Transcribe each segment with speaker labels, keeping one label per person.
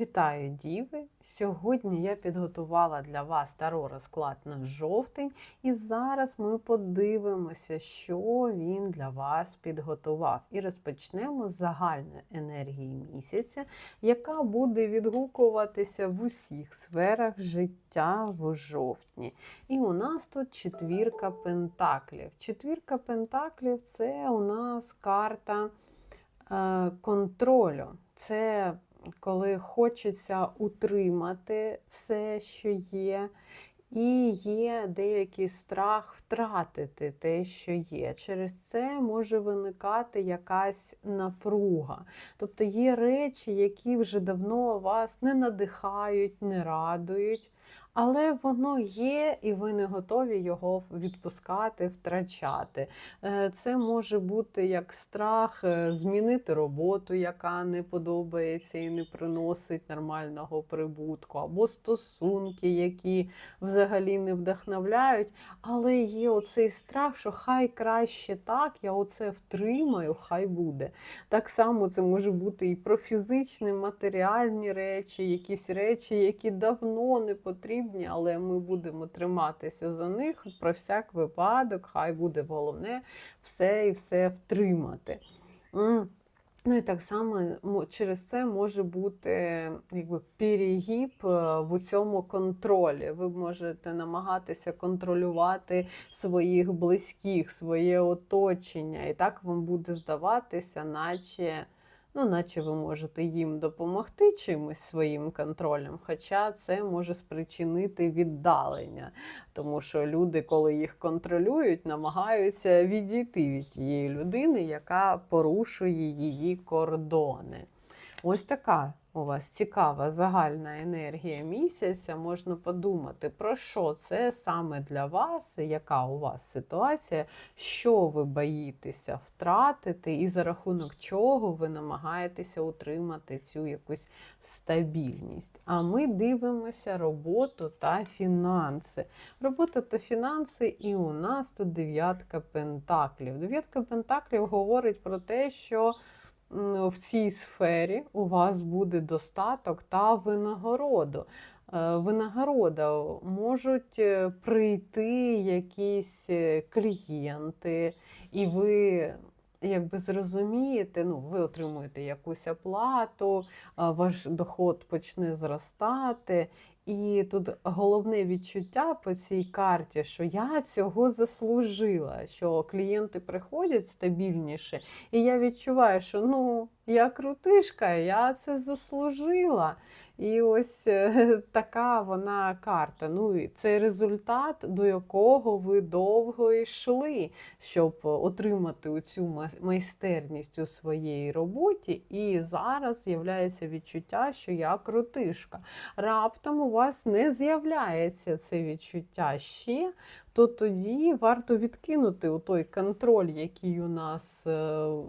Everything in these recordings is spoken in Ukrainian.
Speaker 1: Вітаю, діви! Сьогодні я підготувала для вас таро розклад на жовтень, і зараз ми подивимося, що він для вас підготував. І розпочнемо з загальної енергії місяця, яка буде відгукуватися в усіх сферах життя в жовтні. І у нас тут четвірка пентаклів. Четвірка пентаклів це у нас карта е, контролю. Це коли хочеться утримати все, що є, і є деякий страх втратити те, що є. Через це може виникати якась напруга. Тобто є речі, які вже давно вас не надихають, не радують. Але воно є, і ви не готові його відпускати, втрачати. Е, Це може бути як страх е, змінити роботу, яка не подобається і не приносить нормального прибутку, або стосунки, які взагалі не вдохновляють. Але є оцей страх, що хай краще так, я оце втримаю, хай буде. Так само це може бути і про фізичні, матеріальні речі, якісь речі, які давно не потрібні, але ми будемо триматися за них про всяк випадок, хай буде головне все і все втримати. Ну і так само через це може бути якби перегиб е, в цьому контролі. Ви можете намагатися контролювати своїх близьких, своє оточення, і так вам буде здаватися, наче. Ну, наче ви можете їм допомогти чимось своїм контролем, хоча це може спричинити віддалення, тому що люди, коли їх контролюють, намагаються відійти від тієї людини, яка порушує її кордони. Ось така у вас цікава загальна енергія місяця. Можна подумати, про що це саме для вас, яка у вас ситуація, що ви боїтеся втратити, і за рахунок чого ви намагаєтеся утримати цю якусь стабільність. А ми дивимося роботу та фінанси. Робота та фінанси, і у нас тут дев'ятка пентаклів. Дев'ятка пентаклів говорить про те, що в цій сфері у вас буде достаток та винагороду. Е, Винагорода можуть е, прийти якісь е, клієнти, і ви якби зрозумієте, ну, ви отримуєте якусь оплату, ваш доход почне зростати. І тут головне відчуття по цій карті, що я цього заслужила, що клієнти приходять стабільніше, і я відчуваю, що ну, я крутишка, я це заслужила. І ось е, така вона карта. Ну, і це результат, до якого ви довго йшли, щоб отримати цю майстерність у своїй роботі. І зараз з'являється відчуття, що я крутишка. Раптом у вас не з'являється це відчуття ще, то тоді варто відкинути у той контроль, який у нас е,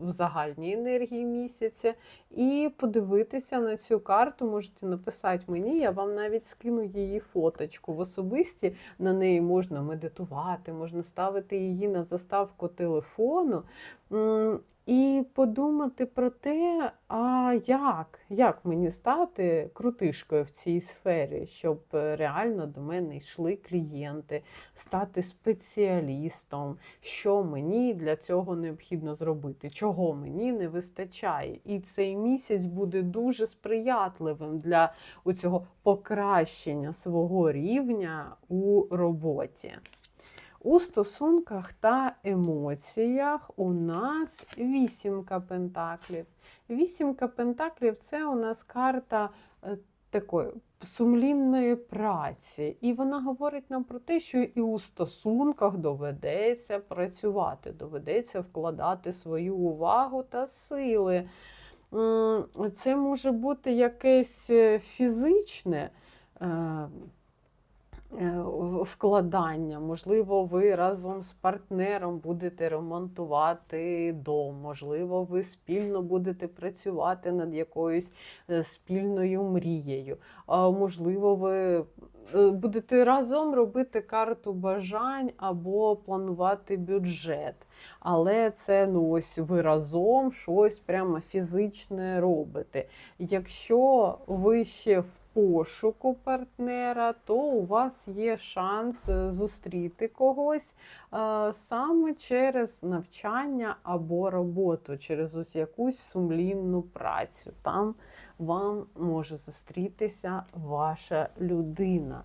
Speaker 1: в загальній енергії місяця, і подивитися на цю карту. Можете написати мені, я вам навіть скину її фоточку. В особисті на неї можна медитувати, можна ставити її на заставку телефону. І подумати про те, а як, як мені стати крутишкою в цій сфері, щоб е, реально до мене йшли клієнти, стати спеціалістом, що мені для цього необхідно зробити, чого мені не вистачає. І цей місяць буде дуже сприятливим для цього покращення свого рівня у роботі. У стосунках та емоціях у нас вісімка пентаклів. Вісімка пентаклів це у нас карта е, такої сумлінної праці. І вона говорить нам про те, що і у стосунках доведеться працювати, доведеться вкладати свою увагу та сили. Це може бути якесь е, фізичне. Е, вкладання. Можливо, ви разом з партнером будете ремонтувати дом, можливо, ви спільно будете працювати над якоюсь е, спільною мрією. Можливо, ви е, будете разом робити карту бажань або планувати бюджет. Але це ну ось ви разом щось прямо фізичне робите. Якщо ви ще в пошуку партнера, то у вас є шанс е, зустріти когось е, саме через навчання або роботу, через ось якусь сумлінну працю. Там вам може зустрітися ваша людина.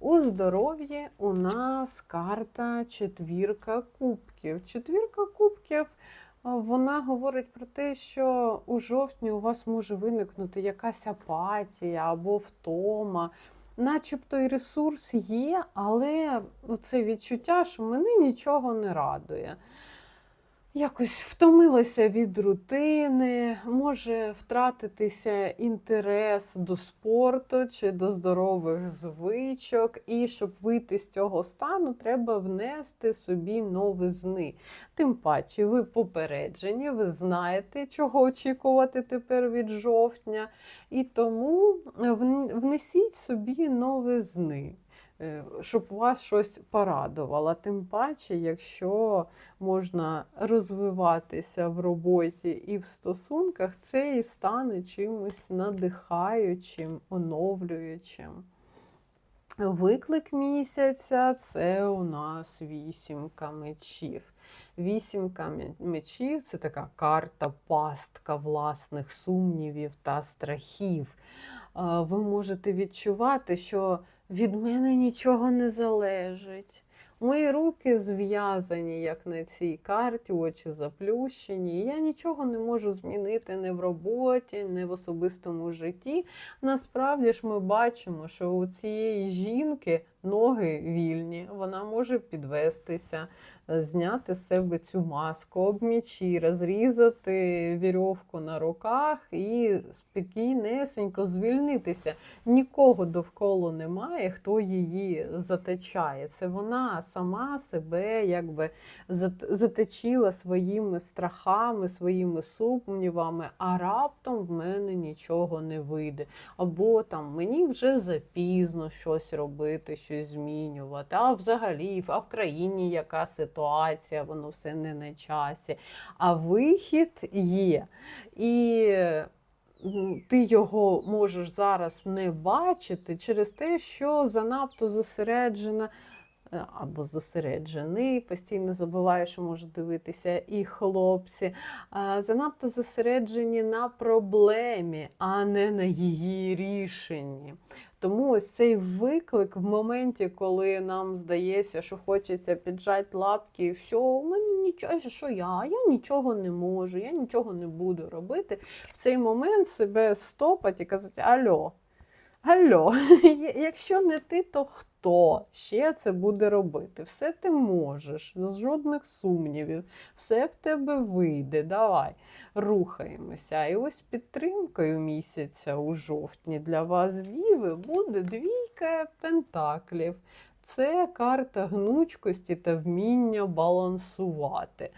Speaker 1: У здоров'ї у нас карта четвірка кубків. Четвірка кубків вона говорить про те, що у жовтні у вас може виникнути якась апатія або втома. Начебто і ресурс є, але це відчуття, що мене нічого не радує. Якось втомилася від рутини, може втратитися інтерес до спорту чи до здорових звичок. І щоб вийти з цього стану, треба внести собі новизни. Тим паче, ви попереджені, ви знаєте, чого очікувати тепер від жовтня. І тому внесіть собі новизни. Е, Щоб вас щось порадувало. Тим паче, якщо можна розвиватися в роботі і в стосунках, це і стане чимось надихаючим, оновлюючим. Виклик місяця це у нас вісімка мечів. Вісімка мечів це така карта, пастка власних сумнівів та страхів. Ви можете відчувати, що від мене нічого не залежить. Мої руки зв'язані, як на цій карті, очі заплющені. Я нічого не можу змінити не в роботі, не в особистому житті. Насправді ж ми бачимо, що у цієї жінки ноги вільні, вона може підвестися, е, зняти з себе цю маску, обмічі, розрізати вірьовку на руках і спокійнесенько звільнитися. Нікого довкола немає, хто її затичає. Це вона сама себе якби зат- заточила своїми страхами, своїми сумнівами, а раптом в мене нічого не вийде. Або там мені вже запізно щось робити, щось змінювати. А взагалі, а в країні яка ситуація, воно все не на часі. А вихід є. І ти його можеш зараз не бачити через те, що занадто зосереджена. е, Або зосереджений, постійно забуваю, що можуть дивитися і хлопці, занадто зосереджені на проблемі, а не на її рішенні. Тому ось цей виклик в моменті, коли нам здається, що хочеться піджати лапки, і все, у мене нічого, що я, я нічого не можу, я нічого не буду робити. В цей момент себе стопати і казати: Альо, Алло, якщо не ти, то хто ще це буде робити? Все ти можеш, з жодних сумнівів, все в тебе вийде. Давай, рухаємося. І ось підтримкою місяця у жовтні для вас, діви, буде двійка пентаклів. Це карта гнучкості та вміння балансувати.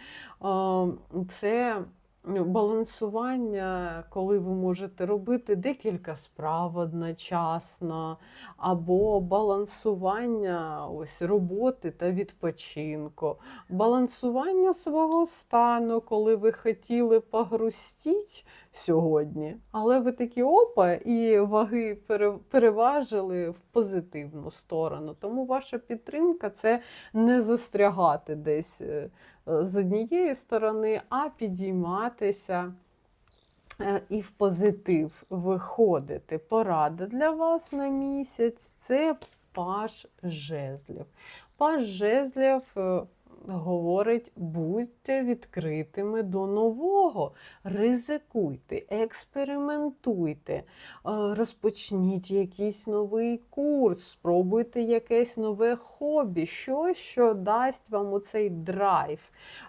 Speaker 1: Це балансування, коли ви можете робити декілька справ одночасно, або балансування ось, роботи та відпочинку, балансування свого стану, коли ви хотіли погрустіть сьогодні, але ви такі опа, і ваги пере- переважили в позитивну сторону. Тому ваша підтримка це не застрягати десь е, з однієї сторони, а підійматися е, і в позитив виходити. Порада для вас на місяць це паж жезлів. Паж жезлів е, говорить, будьте відкритими до нового, ризикуйте, експериментуйте, е, розпочніть якийсь новий курс, спробуйте якесь нове хобі, щось, що дасть вам оцей драйв,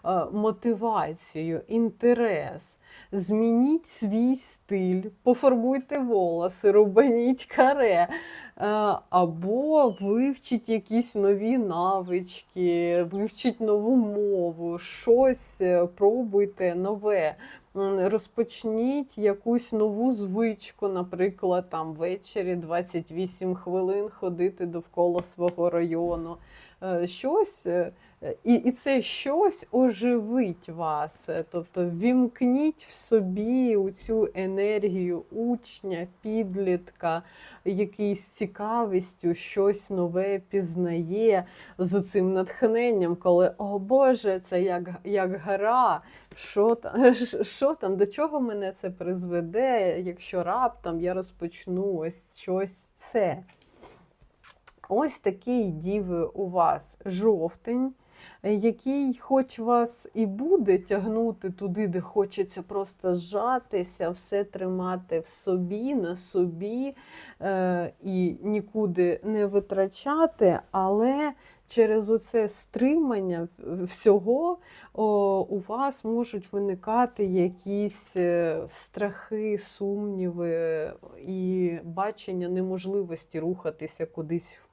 Speaker 1: е, мотивацію, інтерес. Змініть свій стиль, пофарбуйте волоси, рубаніть каре, Або вивчіть якісь нові навички, вивчіть нову мову, щось е, пробуйте нове. Розпочніть якусь нову звичку, наприклад, там ввечері 28 хвилин ходити довкола свого району. Е, Щось, е, і, і це щось оживить вас. Тобто вімкніть в собі цю енергію учня, підлітка, який з цікавістю щось нове пізнає з цим натхненням, коли о Боже, це як, як гра. Що там, що там, до чого мене це призведе, якщо раптом я розпочну ось щось це. Ось такий діви у вас жовтень, який хоч вас і буде тягнути туди, де хочеться просто зжатися, все тримати в собі, на собі е, і нікуди не витрачати, але через оце стримання всього у вас можуть виникати якісь е, страхи, сумніви і бачення неможливості рухатися кудись вперед.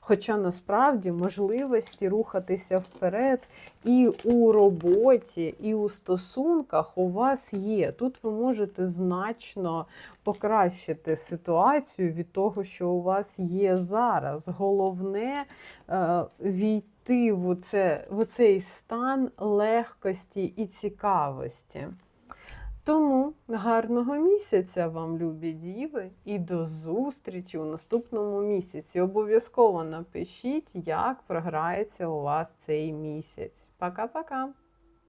Speaker 1: Хоча насправді можливості рухатися вперед і у роботі, і у стосунках у вас є. Тут ви можете значно покращити ситуацію від того, що у вас є зараз. Головне е, війти в, оце, в цей стан легкості і цікавості. Тому гарного місяця вам, любі діви, і до зустрічі у наступному місяці. Обов'язково напишіть, як програється у вас цей місяць. Пока-пока!